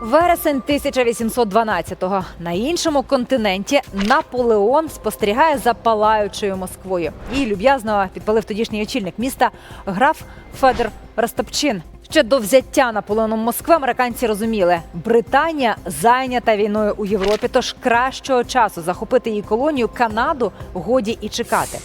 Вересень 1812-го. На іншому континенті Наполеон спостерігає за палаючою Москвою. І люб'язно підпалив тодішній очільник міста граф Федор Ростопчин. Ще до взяття Наполеоном Москви американці розуміли, Британія зайнята війною у Європі, тож кращого часу захопити її колонію Канаду годі і чекати.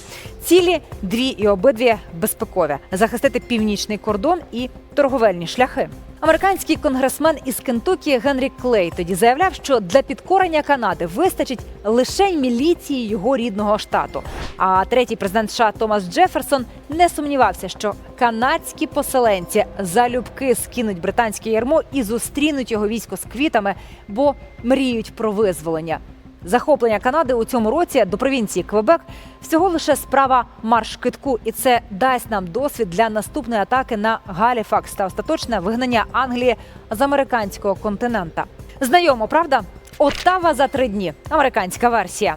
Цілі дві і обидві безпекові захистити північний кордон і торговельні шляхи. Американський конгресмен із Кентукі Генрі Клей тоді заявляв, що для підкорення Канади вистачить лише міліції його рідного штату. А третій президент США Томас Джеферсон не сумнівався, що канадські поселенці залюбки скинуть британське ярмо і зустрінуть його військо з квітами, бо мріють про визволення. Захоплення Канади у цьому році до провінції Квебек всього лише справа марш китку, і це дасть нам досвід для наступної атаки на Галіфакс та остаточне вигнання Англії з американського континента. Знайомо, правда? Оттава за три дні. Американська версія.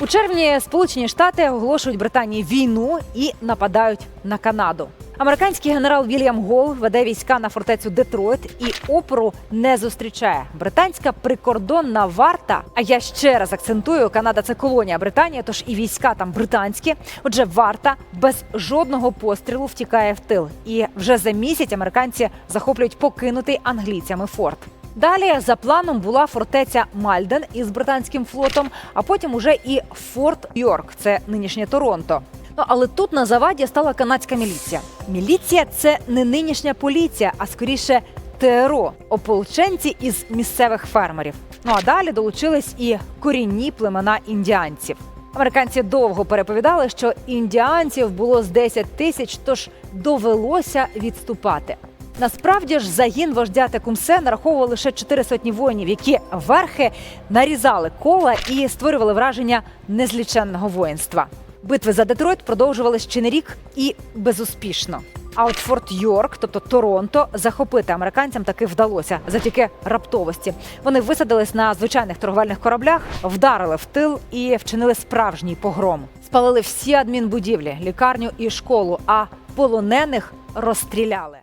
У червні Сполучені Штати оголошують Британії війну і нападають на Канаду. Американський генерал Вільям Гол веде війська на фортецю Детройт і опору не зустрічає. Британська прикордонна варта. А я ще раз акцентую, Канада це колонія Британії, тож і війська там британські. Отже, варта без жодного пострілу втікає в тил. І вже за місяць американці захоплюють покинутий англійцями форт. Далі за планом була фортеця Мальден із британським флотом, а потім уже і Форт Йорк, це нинішнє Торонто. Ну але тут на заваді стала канадська міліція. Міліція це не нинішня поліція, а скоріше ТРО, ополченці із місцевих фермерів. Ну а далі долучились і корінні племена індіанців. Американці довго переповідали, що індіанців було з 10 тисяч, тож довелося відступати. Насправді ж загін вождя Текумсе нараховував лише чотири сотні воїнів, які верхи нарізали кола і створювали враження незліченного воїнства. Битви за Детройт продовжувалися ще не рік і безуспішно. А от Форт Йорк, тобто Торонто, захопити американцям таки вдалося завдяки раптовості. Вони висадились на звичайних торговельних кораблях, вдарили в тил і вчинили справжній погром. Спалили всі адмінбудівлі, лікарню і школу, а полонених розстріляли.